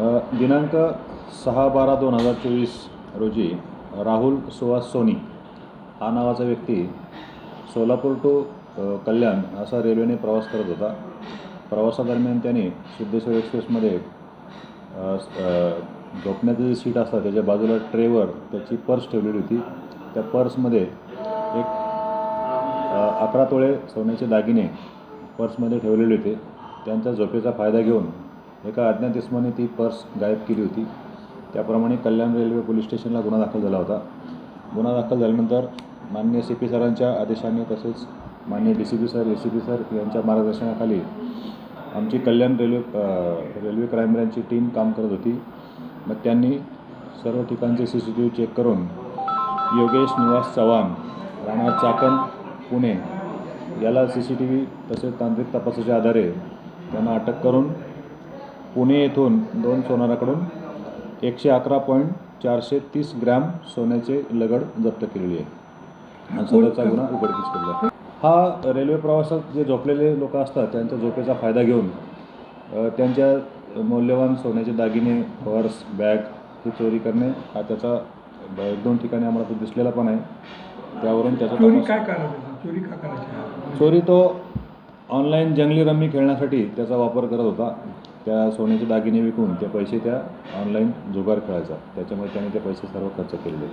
दिनांक सहा बारा दोन हजार चोवीस रोजी राहुल सुहास सोनी हा नावाचा व्यक्ती सोलापूर टू कल्याण असा रेल्वेने प्रवास करत होता. प्रवासादरम्यान त्याने सिद्धेश्वर एक्सप्रेसमध्ये झोपण्याचं जे सीट असतं त्याच्या बाजूला ट्रेवर त्याची पर्स ठेवलेली होती. त्या पर्समध्ये एक अकरा तोळे सोन्याचे दागिने पर्समध्ये ठेवलेले होते. त्यांचा झोपेचा फायदा घेऊन एका अज्ञात इसमाने ती पर्स गायब केली होती. त्याप्रमाणे कल्याण रेल्वे पोलीस स्टेशनला गुन्हा दाखल झाला होता. गुन्हा दाखल झाल्यानंतर मान्य सी पी सरांच्या आदेशाने तसेच मान्य D C P sir A C P sir यांच्या मार्गदर्शनाखाली आमची कल्याण रेल्वे रेल्वे क्राईम ब्रँचची टीम काम करत होती. मग त्यांनी सर्व ठिकाणचे C C T V check करून योगेश निवास चव्हाण राणा चाकण पुणे याला सी सी टी व्ही तसेच तांत्रिक तपासाच्या आधारे त्यांना अटक करून पुणे येथून दोन सोनाराकडून एकशे अकरा पॉईंट चारशे तीस ग्रॅम सोन्याचे लगड जप्त केलेली आहे. सदरचा गुन्हा उघडकीस केलेला आहे हा रेल्वे प्रवासात जे झोपलेले लोक असतात त्यांच्या झोपेचा फायदा घेऊन त्यांच्या मौल्यवान सोन्याचे दागिने पर्स बॅग ही चोरी करणे हा त्याचा एक दोन ठिकाणी आम्हाला तो दिसलेला पण आहे. त्यावरून त्याचा चोरी काय चोरी का करायची? चोरी तो ऑनलाईन जंगली रम्मी खेळण्यासाठी त्याचा वापर करत होता. त्या सोन्याचे दागिने विकून ते पैसे त्या ऑनलाईन जुगार खेळायचा. त्याच्यामुळे त्याने ते पैसे सर्व खर्च केलेले